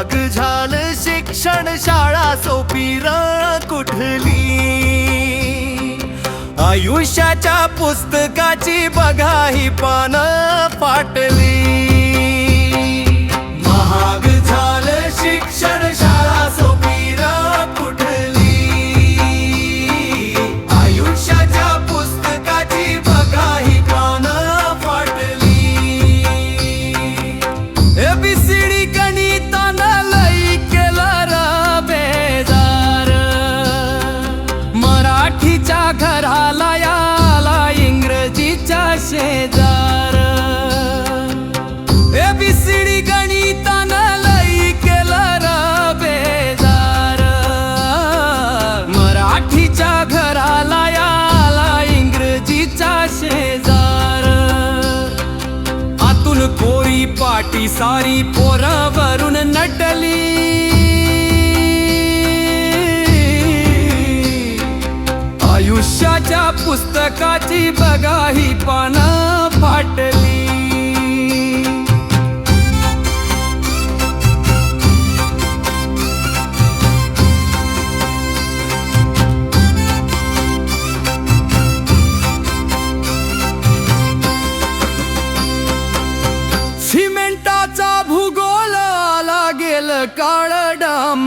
भाग झालं शिक्षण शाळा सोपी कुठली? आयुष्याच्या पुस्तकाची बघा ही पान फाटली. मराठीच्या घराला याला इंग्रजीच्या शेजार. एबीसीडी गणितान लई केलं र बेजार मराठीच्या घराला याला इंग्रजीच्या शेजार. आतून कोरी पाटी सारी पोरावरून नटली. आयुष्याच्या पुस्तकाची बघा ही पानं फाटली. सिमेंटाचा भूगोल आला गेल काळ डाम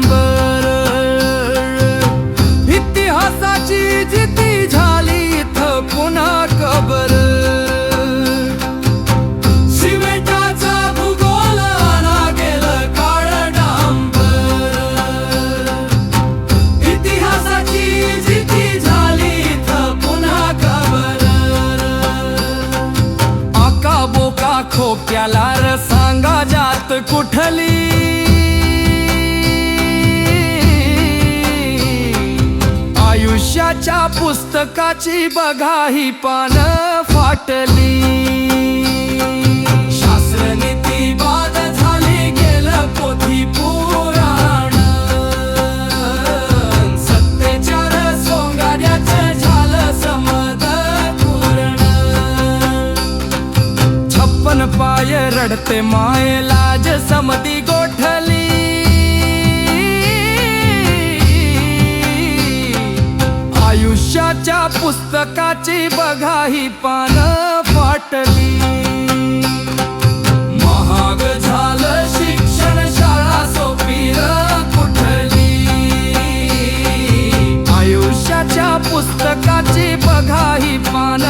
त्याला खोक्याला र सांगा जात कुठली? आयुष्याच्या पुस्तकाची बघा ही पान फाटली. पाय रडते माये लाज समधी गोठली. आयुष्याच्या पुस्तकाची बघा ही पान फाटली. महाग झालं शिक्षण शाळा सोपी कुठली? आयुष्याच्या पुस्तकाची बघा ही पान